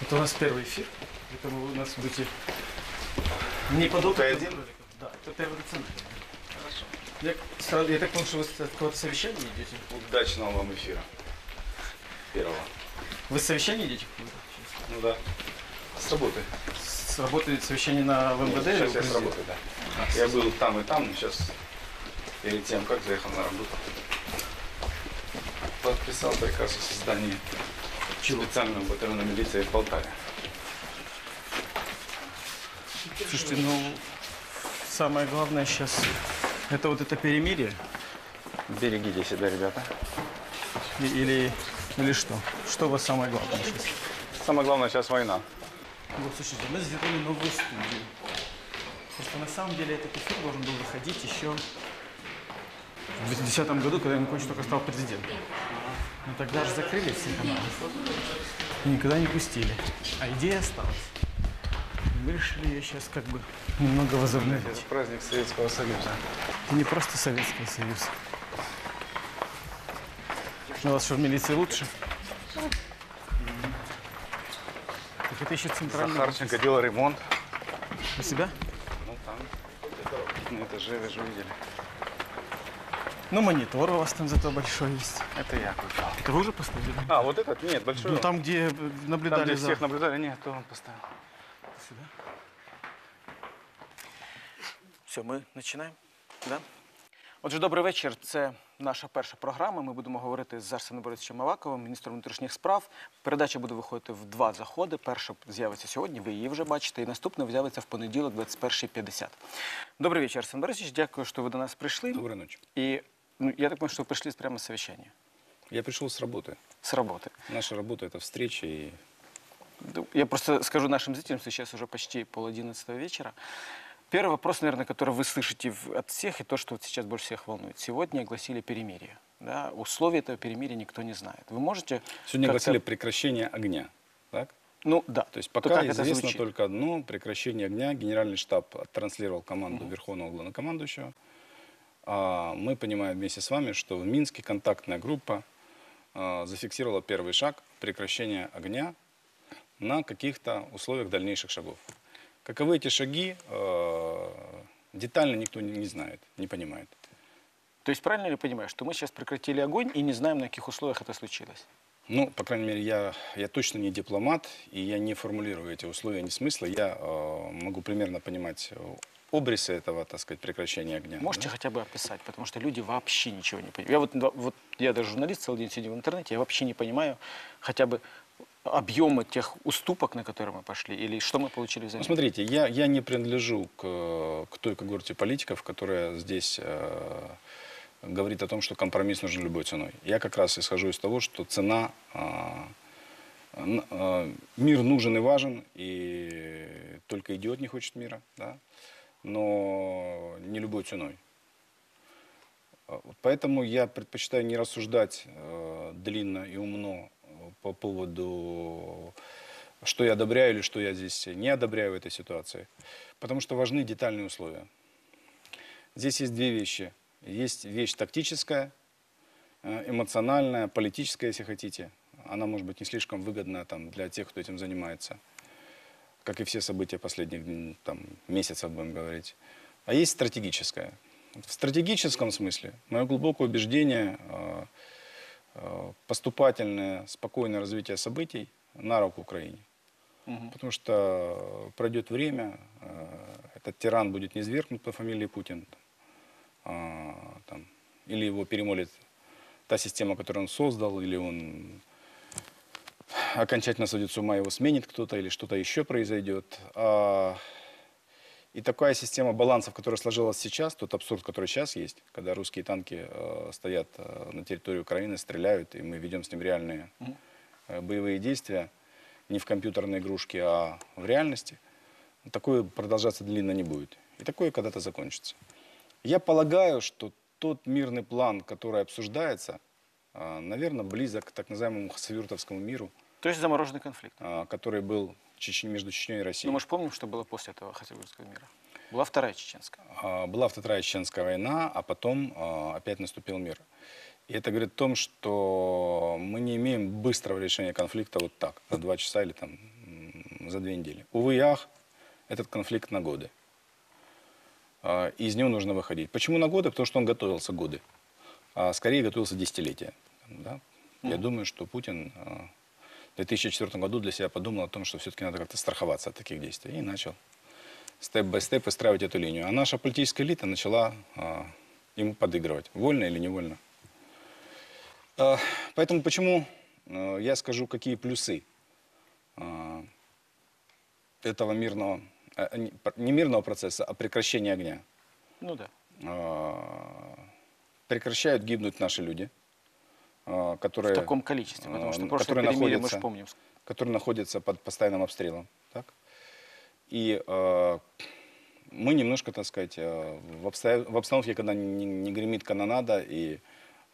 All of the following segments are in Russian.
Это у нас первый эфир, поэтому у нас будете не под Ты один? Да, это первый национальный. Хорошо. Я, сразу- я так понял, что вы с какого-то совещания идете? Удачного вам эфира. Первого. Вы с совещания идете? Ну да. С работы. С работы совещание на в МВД или у сейчас я с работы, да. Я был там и там, но сейчас перед тем, как заехал на работу. Подписал приказ о создании специального батальона милиции в Полтаве. Слушайте, ну, самое главное сейчас, это вот это перемирие Берегите себя, ребята. И- или, или что? Что у вас самое главное сейчас? Самое главное сейчас война. Вот, слушайте, мы сделали новую студию. Просто на самом деле этот эфир должен был выходить еще в 2010 году, когда Янукович только стал президентом. Но тогда же закрыли все каналы. И никогда не пустили. А идея осталась. Мы решили ее сейчас как бы немного возобновить. Это праздник Советского Союза. Это не просто Советский Союз. У вас что, в милиции лучше? Так это еще центральный... Захарченко делал ремонт. У себя? Ну там, на этаже, вы же видели. Ну, монитор у вас там зато большой есть. Это я купил. Это вы уже поставили? А, вот этот? Нет, большой. Ну, там, где э, Там, наблюдали где за... всех наблюдали, нет, то он поставил. Все, ми починаємо? Да? Отже, добрий вечір. Це наша перша програма. Ми будемо говорити з Арсеном Борисовичем Аваковим, міністром внутрішніх справ. Передача буде виходити в два заходи. Перша з'явиться сьогодні, ви її вже бачите, і наступна з'явиться в понеділок, 21.50. Добрий вечір, Арсен Борисович. Дякую, що ви до нас прийшли. Доброй ночи. І ну, я так понимаю, что вы пришли прямо с совещания, Я пришел с работы. с работы. Наша работа – это встреча и Ну, Я просто скажу нашим зрителям, что сейчас уже почти пол одиннадцатого вечера. Первый вопрос, наверное, который вы слышите от всех, и то, что вот сейчас больше всех волнует. Сегодня огласили перемирие. Да? Условия этого перемирия никто не знает. Вы можете... Сегодня огласили прекращение огня. Так? Ну, да. То есть То пока это известно только одно – прекращение огня. Генеральный штаб оттранслировал команду Верховного главнокомандующего. А мы понимаем вместе с вами, что в Минске контактная группа а, зафиксировала первый шаг прекращения огня на каких-то условиях дальнейших шагов. Каковы эти шаги, э, детально никто не не знает, не понимает. То есть правильно ли я понимаю, что мы сейчас прекратили огонь и не знаем, на каких условиях это случилось? Ну, по крайней мере, я, я точно не дипломат, и я не формулирую эти условия, ни смысла. Я э, могу примерно понимать обрисы этого, так сказать, прекращения огня. Можете да. хотя бы описать, потому что люди вообще ничего не понимают. Я вот, вот я даже журналист целый день сидел в интернете, я вообще не понимаю хотя бы объемы тех уступок, на которые мы пошли, или что мы получили Ну, взамен. смотрите, я, я не принадлежу к, к той когорте политиков, которая здесь э, говорит о том, что компромисс нужен любой ценой. Я как раз исхожу из того, что цена, э, э, мир нужен и важен, и только идиот не хочет мира, да? Но не любой ценой. А, Поэтому я предпочитаю не рассуждать э, длинно и умно э, по поводу, что я одобряю или что я здесь не одобряю в этой ситуации. Потому что важны детальные условия. Здесь есть две вещи. Есть вещь тактическая, э, эмоциональная, политическая, если хотите. Она может быть не слишком выгодна там, для тех, кто этим занимается. Как и все события последних м, там, месяцев, будем говорить. А есть стратегическая. В стратегическом смысле мое глубокое убеждение, э, э, поступательное, спокойное развитие событий на руку Украине. Мгм. Потому что пройдет время, э, этот тиран будет низвергнут по фамилии Путин, а, там, или его перемолит та система, которую он создал, или он окончательно сойдет с ума, его сменит кто-то, или что-то еще произойдет. А, и такая система балансов, которая сложилась сейчас, тот абсурд, который сейчас есть, когда русские танки э, стоят э, на территории Украины, стреляют, и мы ведем с ним реальные э, боевые действия, не в компьютерной игрушке, а в реальности, такое продолжаться длинно не будет. И такое когда-то закончится. Я полагаю, что тот мирный план, который обсуждается, наверное, близок к так называемому хасавюртовскому миру, То есть замороженный конфликт. а, который был между Чечней и Россией. Но мы же помним, что было после этого Хасавюрского мира. Была вторая чеченская. А, Была Вторая Чеченская война, а потом а, опять наступил мир. И это говорит о том, что мы не имеем быстрого решения конфликта вот так, за два часа или там за две недели. Увы и ах, этот конфликт на годы. Из него нужно выходить. Почему на годы? Потому что он готовился годы. Скорее готовился десятилетия. Да? Я думаю, что Путин в 2004 году для себя подумал о том, что все-таки надо как-то страховаться от таких действий. И начал степ-бай-степ выстраивать эту линию. А наша политическая элита начала а, ему подыгрывать. Вольно или невольно. А, поэтому почему а, я скажу, какие плюсы а, этого мирного, а, не- мирного процесса, а прекращения огня. Ну да. А, прекращают гибнуть наши люди, которые, В таком количестве, потому что а, прошлое перемирие мы же помним. которые находятся под постоянным обстрелом. Так? И э, мы немножко, так сказать, в, обстоя- в обстановке, когда не, не гремит канонада и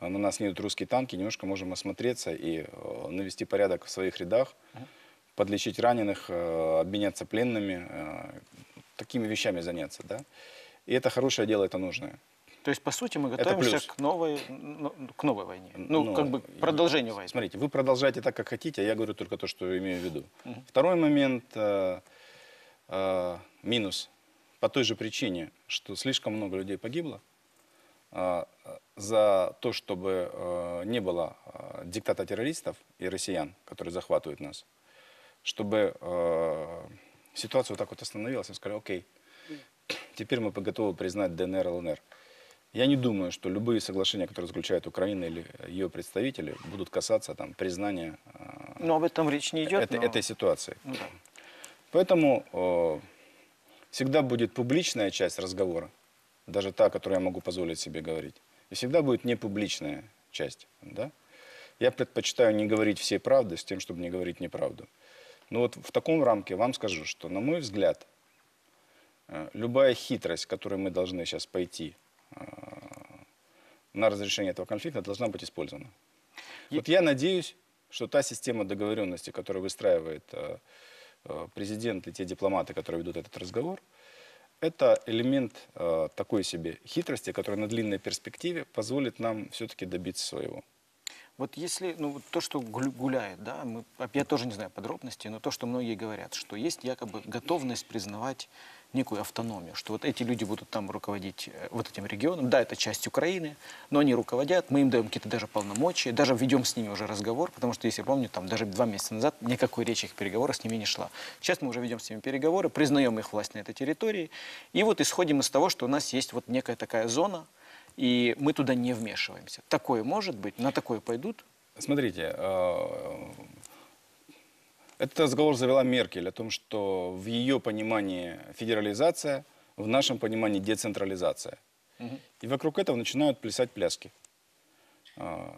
на нас не идут русские танки, немножко можем осмотреться и э, навести порядок в своих рядах, подлечить раненых, э, обменяться пленными, э, такими вещами заняться. Да? И это хорошее дело, это нужное. То есть, по сути, мы готовимся к новой, ну, к новой войне. Ну, Ну, как бы продолжению войны. Смотрите, вы продолжаете так, как хотите, а я говорю только то, что имею в виду. Второй момент, э, э, минус, по той же причине, что слишком много людей погибло, э, за то, чтобы э, не было э, диктата террористов и россиян, которые захватывают нас, чтобы э, ситуация вот так вот остановилась и сказали, окей, теперь мы готовы признать ДНР ЛНР. Я не думаю, что любые соглашения, которые заключает Украина или ее представители, будут касаться там, признания э, Но об этом речь не идет. этой, но- этой ситуации. Ну да. Поэтому э, всегда будет публичная часть разговора, даже та, которую я могу позволить себе говорить, и всегда будет непубличная часть. Да? Я предпочитаю не говорить всей правды с тем, чтобы не говорить неправду. Но вот в таком рамке вам скажу, что, на мой взгляд, э, любая хитрость, которой мы должны сейчас пойти на разрешение этого конфликта, должна быть использована. Вот я надеюсь, что та система договоренности, которую выстраивает э, э, президент и те дипломаты, которые ведут этот разговор, это элемент э, такой себе хитрости, который на длинной перспективе позволит нам все-таки добиться своего. Вот если, ну, вот то, что гуляет, да, мы, я тоже не знаю подробностей, но то, что многие говорят, что есть якобы готовность признавать некую автономию, что вот эти люди будут там руководить э, вот этим регионом, да, это часть Украины, но они руководят, мы им даем какие-то даже полномочия, даже ведем с ними уже разговор, потому что, если я помню, там даже два месяца назад никакой речи их переговоров с ними не шла. Сейчас мы уже ведем с ними переговоры, признаем их власть на этой территории, и вот исходим из того, что у нас есть вот некая такая зона, и мы туда не вмешиваемся. Такое может быть, на такое пойдут. Смотрите, э, этот разговор завела Меркель о том, что в ее понимании федерализация, в нашем понимании децентрализация. И вокруг этого начинают плясать пляски. Э,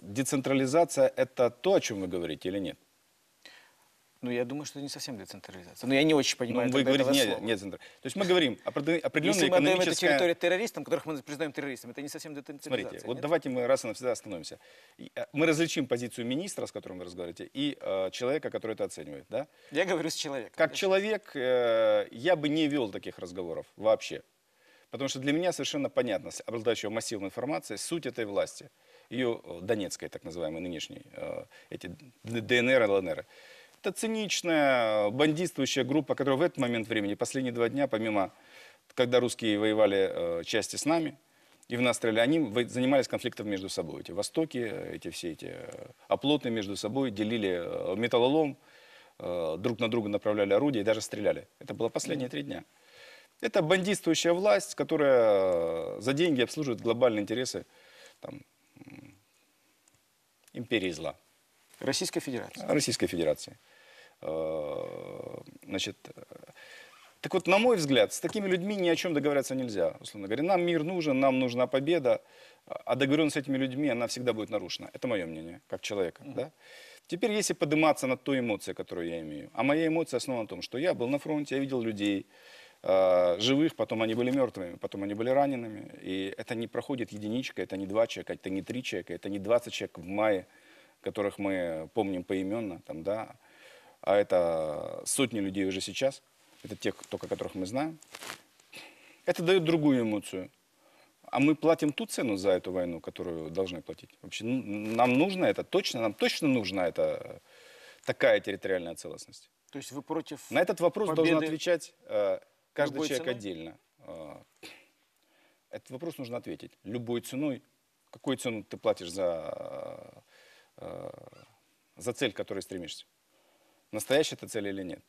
Децентрализация – это то, о чем вы говорите или нет? Ну, я думаю, что это не совсем децентрализация. Но я не очень Ну, понимаю вы тогда говорите, этого нет, слова. нет, центра- То есть мы говорим определенная Если мы отдаем эту экономическая... территорию террористам, которых мы признаем террористами, это не совсем децентрализация. Смотрите, вот нет? давайте мы раз и навсегда остановимся. Э, Мы различим позицию министра, с которым вы разговариваете, и э, человека, который это оценивает. Да? Я говорю с человеком. Как человек, э, я бы не вел таких разговоров вообще. Потому что для меня совершенно понятно, обладающего массивом информации, суть этой власти, ее э, донецкой, так называемой, нынешней, э, эти ДНР и ЛНР. Это циничная, бандитствующая группа, которая в этот момент времени, последние два дня, помимо, когда русские воевали э, части с нами, и в нас стреляли, они занимались конфликтом между собой. Эти востоки, э, эти все эти э, оплоты между собой, делили э, металлолом, э, друг на друга направляли орудия и даже стреляли. Это было последние три дня. Это бандитствующая власть, которая э, за деньги обслуживает глобальные интересы там, империи зла. Российская Федерация. Российской Федерации. Э, Значит, так вот, на мой взгляд, с такими людьми ни о чем договориться нельзя, условно говоря. Нам мир нужен, нам нужна победа, а договоренность с этими людьми, она всегда будет нарушена. Это мое мнение, как человека. Да? Теперь, если подниматься над той эмоцией, которую я имею, а моя эмоция основана на том, что я был на фронте, я видел людей, э, живых, потом они были мертвыми, потом они были ранеными. И это не проходит единичка, это не два человека, это не три человека, это не 20 человек в мае, которых мы помним поименно, там, да, а это сотни людей уже сейчас, это тех, только которых мы знаем. Это дает другую эмоцию. А мы платим ту цену за эту войну, которую должны платить. Вообще, ну, нам нужно это, точно, нам точно нужна эта такая территориальная целостность. То есть вы против... На этот вопрос должен отвечать э, каждый человек ценой? отдельно. Э, этот вопрос нужно ответить. Любой ценой. Какую цену ты платишь за, э, за цель, к которой стремишься? Настоящая это цель или нет?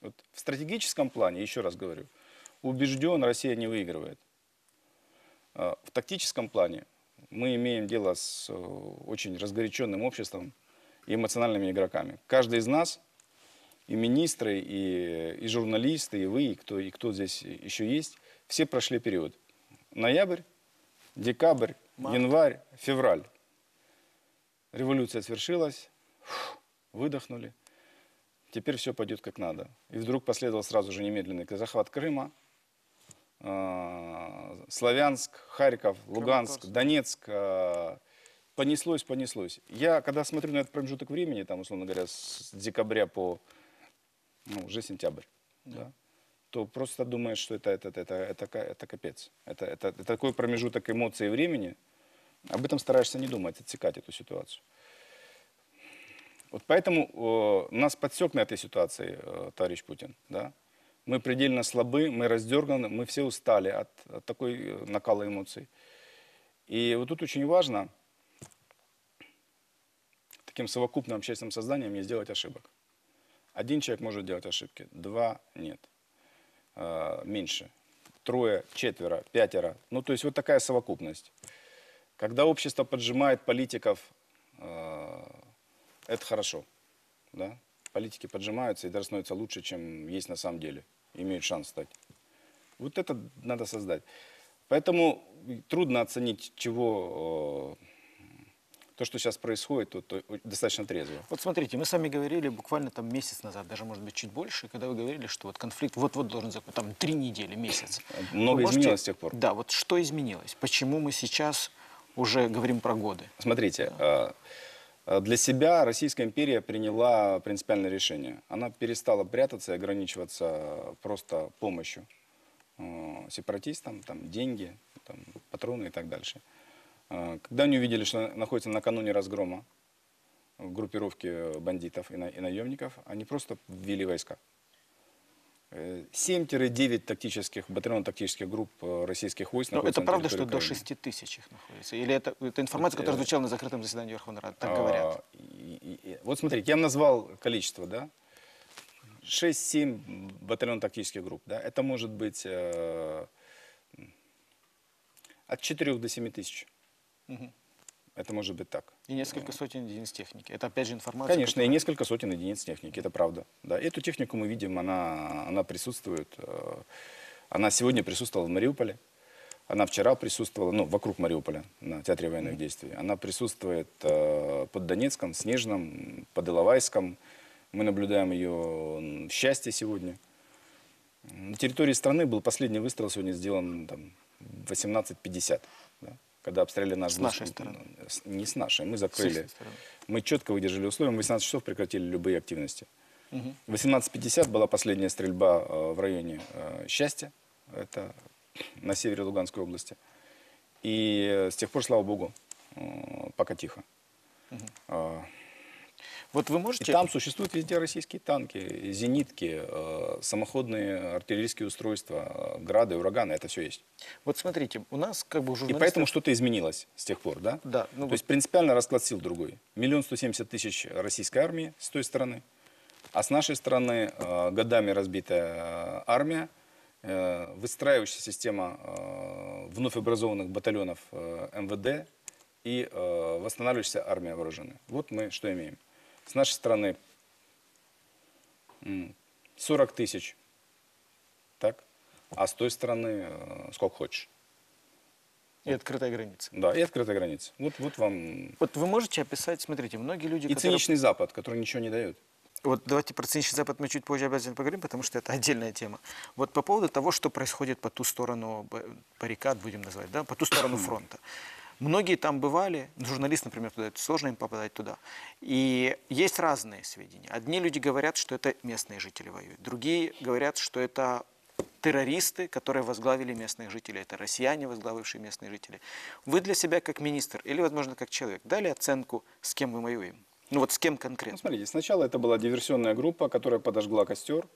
Вот в стратегическом плане, еще раз говорю, убежден, Россия не выигрывает. Э, В тактическом плане мы имеем дело с э, очень разгоряченным обществом и эмоциональными игроками. Каждый из нас, и министры, и, и журналисты, и вы, и кто, и кто здесь еще есть, все прошли период. Ноябрь, декабрь, Март. январь, февраль. Революция свершилась, выдохнули. Теперь все пойдет как надо. И вдруг последовал сразу же немедленный захват Крыма, э, Славянск, Харьков, Луганск. Донецк. э, Понеслось, понеслось. Я, когда смотрю на этот промежуток времени, там, условно говоря, с декабря по ну, уже сентябрь, да. то просто думаешь, что это, это, это, это, ка- это капец. Это, это, это такой промежуток эмоций и времени. Об этом стараешься не думать, отсекать эту ситуацию. Вот поэтому э, нас подсек на этой ситуации э, товарищ Путин. Да? Мы предельно слабы, мы раздерганы, мы все устали от, от такой э, накала эмоций. И вот тут очень важно таким совокупным общественным созданием не сделать ошибок. Один человек может делать ошибки, два нет. Э, меньше. Трое, четверо, пятеро. Ну, то есть вот такая совокупность. Когда общество поджимает политиков, э, это хорошо. Да? Политики поджимаются и даже становятся лучше, чем есть на самом деле. Имеют шанс стать. Вот это надо создать. Поэтому трудно оценить, чего э, то, что сейчас происходит, вот, э, достаточно трезво. Вот смотрите, мы с вами говорили буквально там месяц назад, даже может быть чуть больше, когда вы говорили, что вот конфликт вот-вот должен закончиться, там три недели, месяц. Много Вы можете- изменилось с тех пор. Да, вот что изменилось? Почему мы сейчас уже говорим про годы? Смотрите, э, э, для себя Российская империя приняла принципиальное решение. Она перестала прятаться и ограничиваться просто помощью э, сепаратистам, там, деньги, там, патроны и так дальше. Э, Когда они увидели, что находятся накануне разгрома группировки бандитов и наемников, они просто ввели войска. Э, 7-9 тактических, батальонно-тактических групп э, российских войск Но это правда, что территории до Украины. 6 тысяч их находится? Или это, это информация, которая Э, звучала на закрытом заседании Верховной Рады? Так А, говорят. и- и- и- вот смотрите, я назвал количество, да? 6-7 батальон-тактических групп, да? Это может быть э, от 4 до 7 тысяч. Мгм. Это может быть так. И несколько сотен единиц техники. Это опять же информация. Конечно, и которая- несколько сотен единиц техники, это правда. Да, эту технику мы видим, она, она присутствует. э, Она сегодня присутствовала в Мариуполе, она вчера присутствовала, ну, вокруг Мариуполя, на театре военных действий. Она присутствует э, под Донецком, Снежном, под Иловайском. Мы наблюдаем ее в счастье сегодня. На территории страны был последний выстрел сегодня сделан там, в 18.50, да, когда обстреляли наш... С нашей стороны. Не с нашей, мы закрыли. Мы четко выдержали условия, мы в 18 часов прекратили любые активности. В 18.50 была последняя стрельба э, в районе э, Счастья, это на севере Луганской области. И э, с тех пор, слава богу, пока тихо. Э, Вот вы И можете... там существуют везде российские танки, зенитки, э, самоходные артиллерийские устройства, э, грады, ураганы, это все есть. Вот смотрите, у нас как бы И журналисты... поэтому что-то изменилось с тех пор, да? Да, ну То вот- есть принципиально расклад сил другой. Миллион сто семьдесят тысяч российской армии с той стороны, а с нашей стороны э, годами разбитая армия, выстраивающаяся система вновь образованных батальонов МВД и восстанавливающаяся армия вооруженная. Вот мы что имеем. С нашей стороны м, 40 тысяч, так? А с той стороны э, сколько хочешь. И открытая граница. Да, и открытая граница. Вот, вот вам Вот вы можете описать, смотрите, многие люди, и которые... циничный Запад, который ничего не дает. Вот давайте про циничный Запад мы чуть позже обязательно поговорим, потому что это отдельная тема. Вот по поводу того, что происходит по ту сторону баррикад, будем называть, да, по ту сторону фронта. Многие там бывали, журналисты, например, туда, это сложно им попадать туда. И есть разные сведения. Одни люди говорят, что это местные жители воюют, другие говорят, что это террористы, которые возглавили местных жителей, это россияне, возглавившие местные жители. Вы для себя как министр или, возможно, как человек дали оценку, с кем мы воюем? Ну вот с кем Ну, конкретно? смотрите, сначала это была диверсионная группа, которая подожгла костер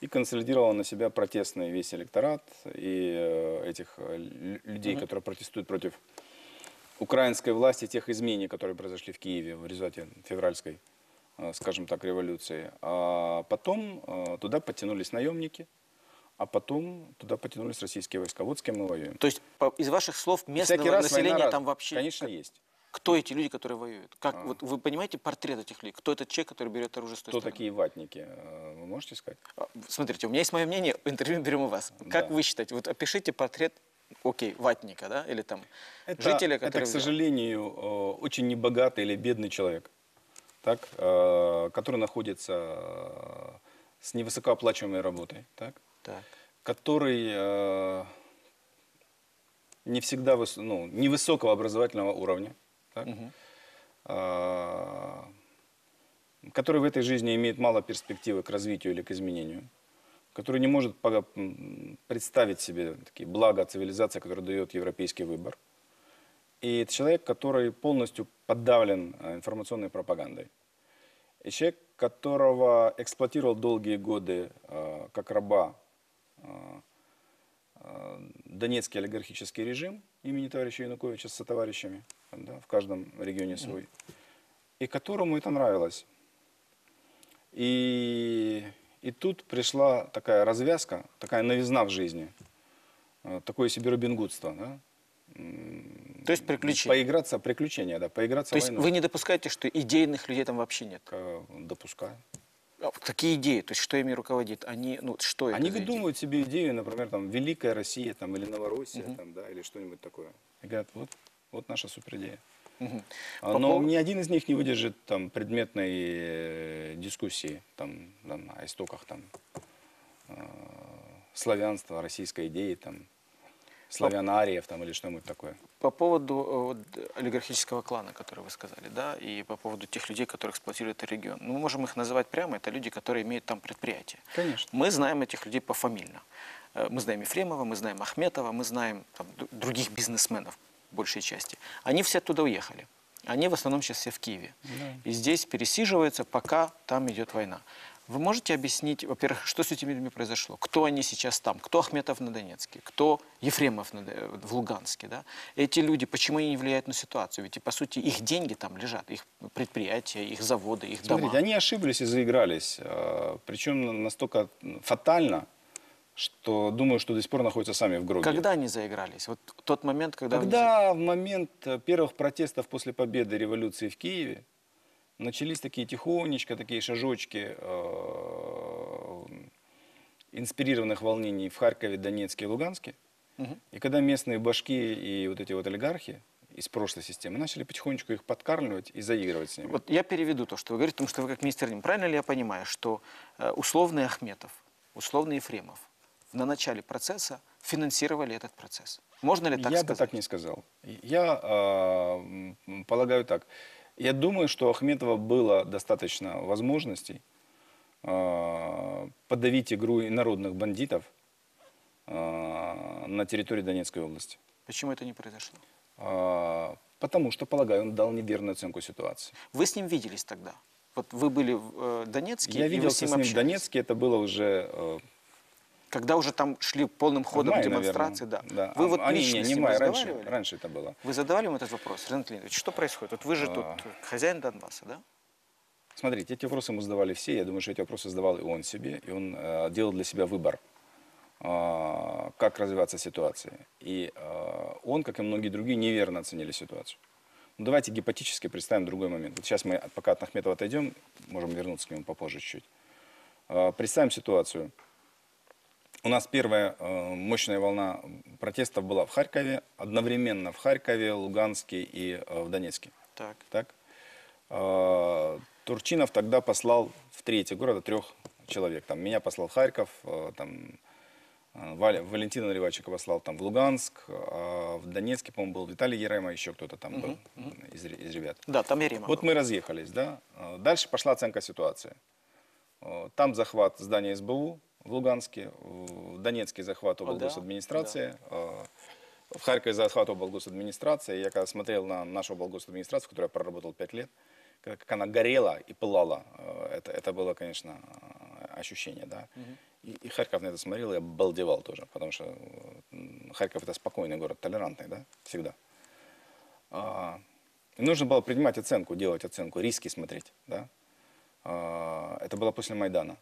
и консолидировала на себя протестный весь электорат и э, этих э, лю- людей, которые протестуют против украинской власти, тех изменений, которые произошли в Киеве в результате февральской, э, скажем так, революции. А потом э, туда подтянулись наемники, а потом туда потянулись российские войска. Вот с кем мы воюем. То есть из ваших слов местного Всякий раз населения война, там вообще... Конечно, есть. Кто эти люди, которые воюют? Как, вот вы понимаете портрет этих людей? Кто этот человек, который берет оружие с той Кто стороны? такие ватники? Э, Вы можете сказать? А, Смотрите, у меня есть мое мнение, интервью берем у вас. Как Да. вы считаете? Вот опишите портрет, окей, ватника, да, или там Это, жителя, это, который... к взял. сожалению, э, очень небогатый или бедный человек, так, э, который находится э, с невысокооплачиваемой работой, так, Так. который не всегда выс- ну, невысокого образовательного уровня, так, э, который в этой жизни имеет мало перспективы к развитию или к изменению, который не может представить себе такие блага цивилизации, которые дает европейский выбор. И это человек, который полностью подавлен э, информационной пропагандой. И человек, которого эксплуатировал долгие годы э, как раба э, э, донецкий олигархический режим имени товарища Януковича со товарищами да, в каждом регионе свой, и которому это нравилось. И, и тут пришла такая развязка, такая новизна в жизни, э, такое себе робингудство, да? То есть приключения. Поиграться, приключения, да, поиграться То есть войной. вы не допускаете, что идейных людей там вообще нет? Э, Допускаю. А, Какие идеи? То есть что ими руководит? Они, ну, что Они за идеи? выдумывают себе идею, например, там, Великая Россия, там, или Новороссия, там, да, или что-нибудь такое. И говорят, вот, вот наша суперидея. По Но поводу- ни один из них не выдержит там, предметной э, дискуссии там, там, о истоках там, э, славянства, российской идеи, там, славянариев там, или что-нибудь такое. По поводу э, вот, олигархического клана, который вы сказали, да, и по поводу тех людей, которые эксплуатируют этот регион. Мы можем их называть прямо, это люди, которые имеют там предприятия. Конечно. Мы знаем этих людей пофамильно. Э, Мы знаем Ефремова, мы знаем Ахметова, мы знаем там, других бизнесменов, большей части. Они все оттуда уехали. Они в основном сейчас все в Киеве. И здесь пересиживаются, пока там идет война. Вы можете объяснить, во-первых, что с этими людьми произошло? Кто они сейчас там? Кто Ахметов на Донецке? Кто Ефремов на в Луганске? Да? Эти люди, почему они не влияют на ситуацию? Ведь, по сути, их деньги там лежат, их предприятия, их заводы, их дома. Смотрите, они ошиблись и заигрались. э, Причем настолько фатально, что думаю, что до сих пор находятся сами в гроге. Когда они заигрались? Вот тот момент, когда... они Когда в момент э, первых протестов после победы революции в Киеве начались такие тихонечко, такие шажочки э, инспирированных волнений в Харькове, Донецке и Луганске, и когда местные башки и вот эти вот олигархи из прошлой системы начали потихонечку их подкармливать и заигрывать с ними. Вот я переведу то, что вы говорите, потому что вы как министр, правильно ли я понимаю, что э, условный Ахметов, условный Ефремов на начале процесса финансировали этот процесс? Можно ли так я сказать? бы так не сказал. Я э, полагаю так. Я думаю, что у Ахметова было достаточно возможностей э, подавить игру инородных бандитов э, на территории Донецкой области. Почему это не произошло? Э, потому что, полагаю, он дал неверную оценку ситуации. Вы с ним виделись тогда? Вот вы были в э, Донецке, Я виделся с с ним ним в общались. Донецке, это было уже э, Когда уже там шли полным ходом мае, демонстрации, наверное. да. Вы А, вот не, лично не, с не ним май, раньше, раньше это было. Вы задавали ему этот вопрос, Ренат Леонидович, что происходит? Вот вы же тут А. хозяин Донбасса, да? Смотрите, эти вопросы ему задавали все. Я думаю, что эти вопросы задавал и он себе. И он э, делал для себя выбор, э, как развиваться ситуация. И э, он, как и многие другие, неверно оценили ситуацию. Ну, давайте гипотетически представим другой момент. Вот сейчас мы, пока от Ахметова отойдем, можем вернуться к нему попозже чуть-чуть. Э, представим ситуацию. У нас первая э, мощная волна протестов была в Харькове, одновременно в Харькове, Луганске и э, в Донецке. Так. Так? Э, Турчинов тогда послал в третий город трех человек. Там, меня послал в Харьков, там, Валентина Наливайчика послал там, в Луганск, а в Донецке, по-моему, был Виталий Ерема, еще кто-то там был из, ре- из ребят. Да, там Ерема Вот был. мы разъехались, да. Дальше пошла оценка ситуации. Там захват здания СБУ в Луганске, в Донецке захват О, да, облгосадминистрации, э, в Харькове захват облгосадминистрации. Я когда смотрел на нашу облгосадминистрацию, в которой я проработал 5 лет, как она горела и пылала, э, это, это было, конечно, э, ощущение, да. И, и Харьков на это смотрел, и обалдевал тоже, потому что Харьков это спокойный город, толерантный, да, всегда. А, нужно было принимать оценку, делать оценку, риски смотреть, да. А, это было после Майдана.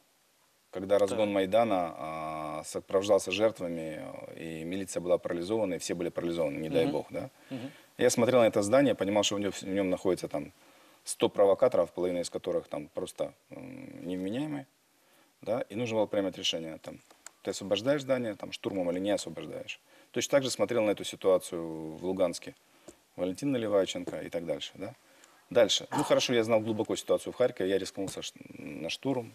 Когда разгон Майдана а, сопровождался жертвами, э, и милиция была парализована, и все были парализованы, не дай бог, да. Я смотрел на это здание, понимал, что в нем, в нем находится там 100 провокаторов, половина из которых там просто м, невменяемые, да, и нужно было принимать решение, там, ты освобождаешь здание, там, штурмом или не освобождаешь. Точно так же смотрел на эту ситуацию в Луганске. Валентин Наливайченко и так дальше, да. Дальше. Ну, хорошо, я знал глубоко ситуацию в Харькове, я рискнулся на штурм.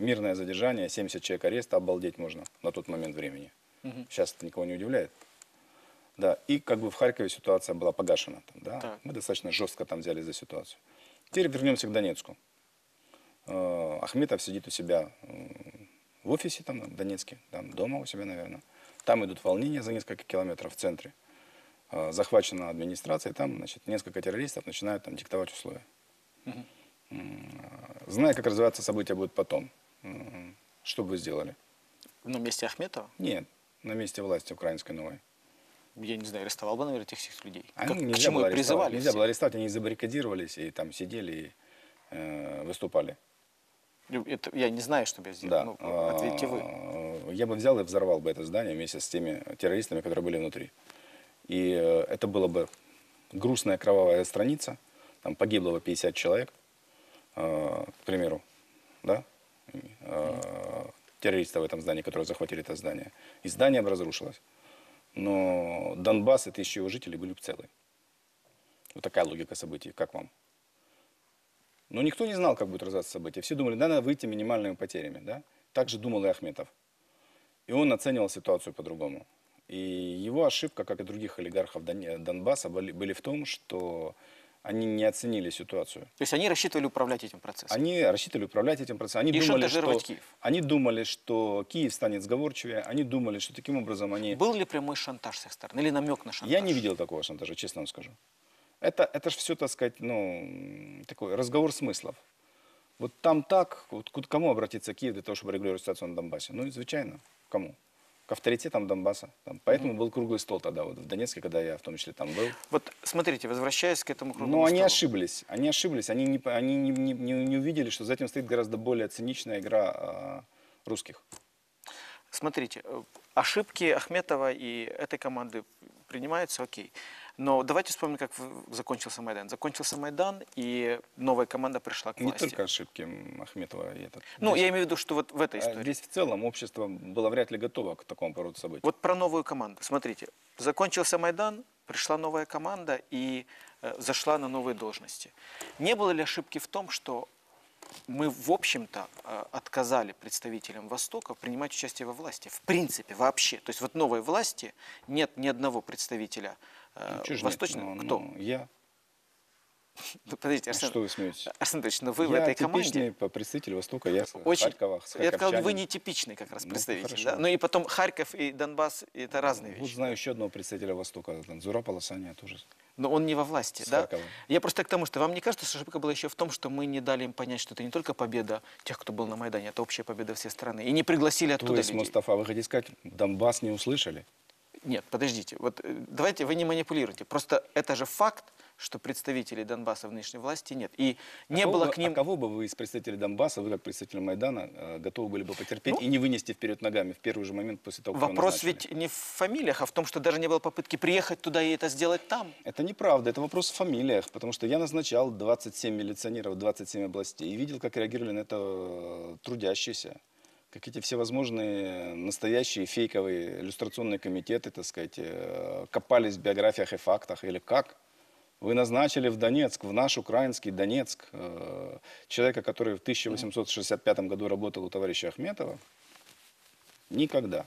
Мирное задержание, 70 человек ареста, обалдеть можно на тот момент времени. Сейчас это никого не удивляет. Да, и как бы в Харькове ситуация была погашена. Там, да? Так. Мы достаточно жестко там взяли за ситуацию. Теперь вернемся к Донецку. Э, Ахметов сидит у себя в офисе там, в Донецке, там, дома у себя, наверное. Там идут волнения за несколько километров в центре. Э, Захвачена администрация, и там, значит, несколько террористов начинают там диктовать условия. Э, Зная, как развиваться события будут потом, что бы вы сделали? На месте Ахметова, Нет, на месте власти украинской новой. я не знаю, арестовал бы, наверное, этих всех людей. А, Как- к чему было их призывали? Нельзя все? было арестовать, они забаррикадировались и там сидели и э, выступали. Это, я не знаю, что бы я сделал. Да. Ну, ответьте вы. А, Я бы взял и взорвал бы это здание вместе с теми террористами, которые были внутри. И э, это было бы грустная кровавая страница. Там погибло бы 50 человек, э, к примеру, да, э, террористов в этом здании, которые захватили это здание. И здание разрушилось. Но Донбасс и тысячи его жителей были бы целы. Вот такая логика событий. Как вам? Но никто не знал, как будет развиваться события. Все думали, надо выйти минимальными потерями. Да? Так же думал и Ахметов. И он оценивал ситуацию по-другому. И его ошибка, как и других олигархов Дон- Донбасса, были в том, что они не оценили ситуацию. То есть они рассчитывали управлять этим процессом. Они рассчитывали управлять этим процессом. Они И думали, что, Киев. они думали, что Киев станет сговорчивее. Они думали, что таким образом они... Был ли прямой шантаж с их стороны или намек на шантаж? Я не видел такого шантажа, честно вам скажу. Это, это же все, так сказать, ну, такой разговор смыслов. Вот там так, вот к кому обратиться Киев для того, чтобы регулировать ситуацию на Донбассе? Ну, звичайно, кому? К авторитетам Донбасса. Там. Поэтому был круглый стол тогда, вот в Донецке, когда я в том числе там был. Вот смотрите, возвращаясь к этому круглому Но они столу. ошиблись, они ошиблись, они, не, они не, не- не- не увидели, что за этим стоит гораздо более циничная игра а, русских. Смотрите, э, ошибки Ахметова и этой команды принимаются, окей. Но давайте вспомним, как закончился Майдан. Закончился Майдан, и новая команда пришла к Не власти. только ошибки Ахметова и этот. Ну, Здесь- я имею в виду, что вот в этой а истории. Здесь в целом общество было вряд ли готово к такому повороту событий. Вот про новую команду. Смотрите, закончился Майдан, пришла новая команда и э, зашла на новые должности. Не было ли ошибки в том, что мы, в общем-то, э, отказали представителям Востока принимать участие во власти? В принципе, вообще. То есть вот новой власти нет ни одного представителя э, Ну, чё ж нет? восточного. Ну, Кто? ну, я. Ну, подождите, А Арсен, что вы смеетесь? Арсен Анатольевич, но вы в я этой типичный команде... по- представитель Востока, я Очень, Харькова, я сказал, вы не типичный как раз Ну, представитель. хорошо. да? Ну и потом Харьков и Донбасс – это разные Вот вещи. знаю еще одного представителя Востока, Зура Полосаня тоже. Но он не во власти, С да? Харькова. Я просто к тому, что вам не кажется, что ошибка была еще в том, что мы не дали им понять, что это не только победа тех, кто был на Майдане, это общая победа всей страны. И не пригласили То оттуда есть, людей. Мустафа, вы хотите сказать, Донбасс не услышали? Нет, подождите. Вот э, давайте вы не манипулируйте. Просто это же факт, что представителей Донбасса в нынешней власти нет. И не А кого было бы- к ним... А кого бы вы из представителей Донбасса, вы как представитель Майдана, э, готовы были бы потерпеть Ну, и не вынести вперед ногами в первый же момент после того, как Вопрос ведь не в фамилиях, а в том, что даже не было попытки приехать туда и это сделать там. Это неправда, это вопрос в фамилиях, потому что я назначал 27 милиционеров, 27 областей и видел, как реагировали на это э, трудящиеся. Как эти всевозможные настоящие фейковые иллюстрационные комитеты, так сказать, э, копались в биографиях и фактах, или как? Вы назначили в Донецк, в наш украинский Донецк, э, человека, который в 1865 году работал у товарища Ахметова? Никогда.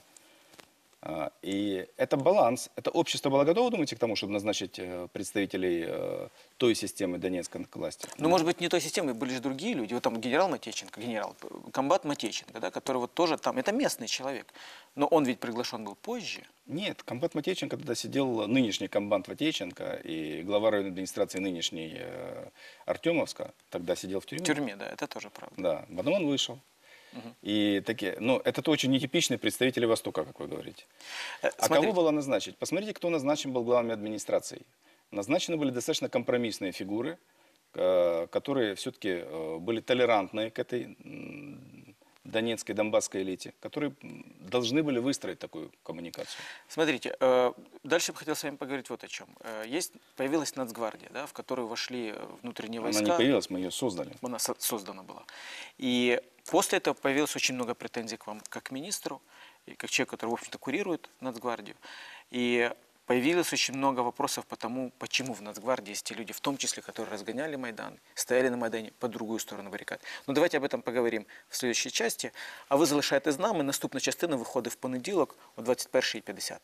А, И это баланс. Это общество было готово, думаете, к тому, чтобы назначить э, представителей э, той системы Донецкой к власти? Ну, может быть, не той системы, были же другие люди. Вот там генерал Матеченко, генерал, комбат Матеченко, да, который вот тоже там, это местный человек. Но он ведь приглашен был позже. Нет, комбат Матейченко тогда сидел, нынешний комбат Матейченко и глава районной администрации нынешний э, Артемовска тогда сидел в В тюрьме. тюрьме, да, это тоже правда. Да, потом он вышел. И такие, ну, это очень нетипичные представители Востока, как вы говорите. Э, А смотрите, кого было назначить? Посмотрите, кто назначен был главами администрации. Назначены были достаточно компромиссные фигуры, э, которые все-таки были толерантные к этой донецкой, донбасской элите, которые должны были выстроить такую коммуникацию. Смотрите, э, дальше бы хотел с вами поговорить вот о чем. Э, Есть, появилась Нацгвардия, да, в которую вошли э, внутренние Она войска. не появилась, мы ее создали. она со- создана была. И после этого появилось очень много претензий к вам как к министру, и как человеку, который, в общем-то, курирует Нацгвардию. И появилось очень много вопросов по тому, почему в Нацгвардии есть те люди, в том числе, которые разгоняли Майдан, стояли на Майдані по другую сторону барикад. Ну давайте об этом поговорим в следующей части. А ви залишаєте з нами. Наступна частина виходить в понеділок о 21.50.